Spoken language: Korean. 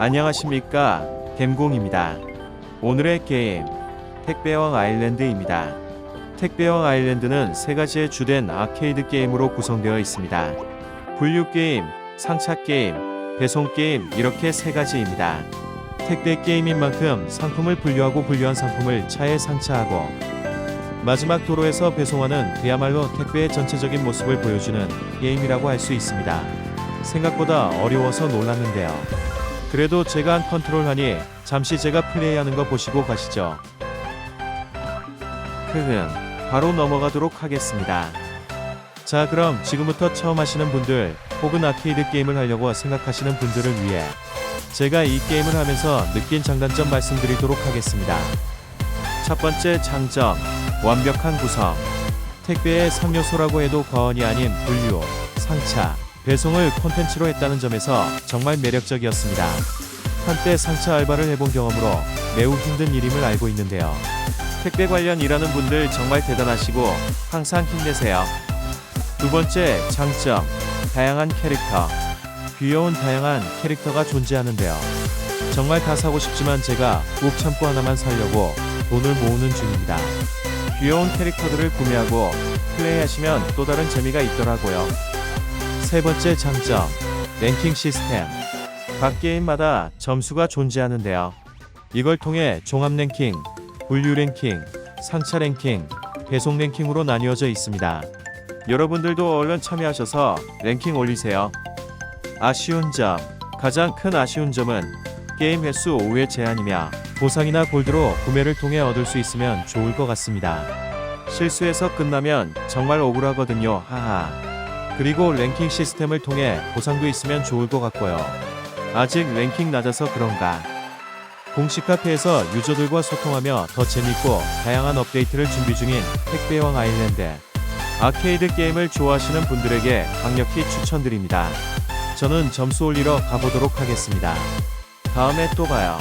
안녕하십니까 겜공입니다. 오늘의 게임 택배왕 아일랜드입니다. 택배왕 아일랜드는 세 가지의 주된 아케이드 게임으로 구성되어 있습니다. 분류 게임, 상차 게임, 배송 게임 이렇게 세 가지입니다. 택배 게임인 만큼 상품을 분류하고 분류한 상품을 차에 상차하고 마지막 도로에서 배송하는 그야말로 택배의 전체적인 모습을 보여주는 게임이라고 할 수 있습니다. 생각보다 어려워서 놀랐는데요. 그래도 제가 한 컨트롤하니 잠시 제가 플레이하는 거 보시고 가시죠. 흐흠, 바로 넘어가도록 하겠습니다. 자, 그럼 지금부터 처음 하시는 분들 혹은 아케이드 게임을 하려고 생각하시는 분들을 위해 제가 이 게임을 하면서 느낀 장단점 말씀드리도록 하겠습니다. 첫 번째 장점, 완벽한 구성. 택배의 3요소라고 해도 과언이 아닌 분류, 상차, 배송을 콘텐츠로 했다는 점에서 정말 매력적이었습니다. 한때 상차 알바를 해본 경험으로 매우 힘든 일임을 알고 있는데요. 택배 관련 일하는 분들 정말 대단하시고 항상 힘내세요. 두 번째 장점, 다양한 캐릭터. 귀여운 다양한 캐릭터가 존재하는데요. 정말 다 사고 싶지만 제가 꼭 참고 하나만 사려고 돈을 모으는 중입니다. 귀여운 캐릭터들을 구매하고 플레이하시면 또 다른 재미가 있더라고요. 세 번째 장점, 랭킹 시스템. 각 게임마다 점수가 존재하는데요. 이걸 통해 종합 랭킹, 분류 랭킹, 상차 랭킹, 배송 랭킹으로 나뉘어져 있습니다. 여러분들도 얼른 참여하셔서 랭킹 올리세요. 아쉬운 점, 가장 큰 아쉬운 점은 게임 횟수 5회 제한이며 보상이나 골드로 구매를 통해 얻을 수 있으면 좋을 것 같습니다. 실수해서 끝나면 정말 억울하거든요. 하하. 그리고 랭킹 시스템을 통해 보상도 있으면 좋을 것 같고요. 아직 랭킹 낮아서 그런가. 공식 카페에서 유저들과 소통하며 더 재밌고 다양한 업데이트를 준비 중인 택배왕 아일랜드. 아케이드 게임을 좋아하시는 분들에게 강력히 추천드립니다. 저는 점수 올리러 가보도록 하겠습니다. 다음에 또 봐요.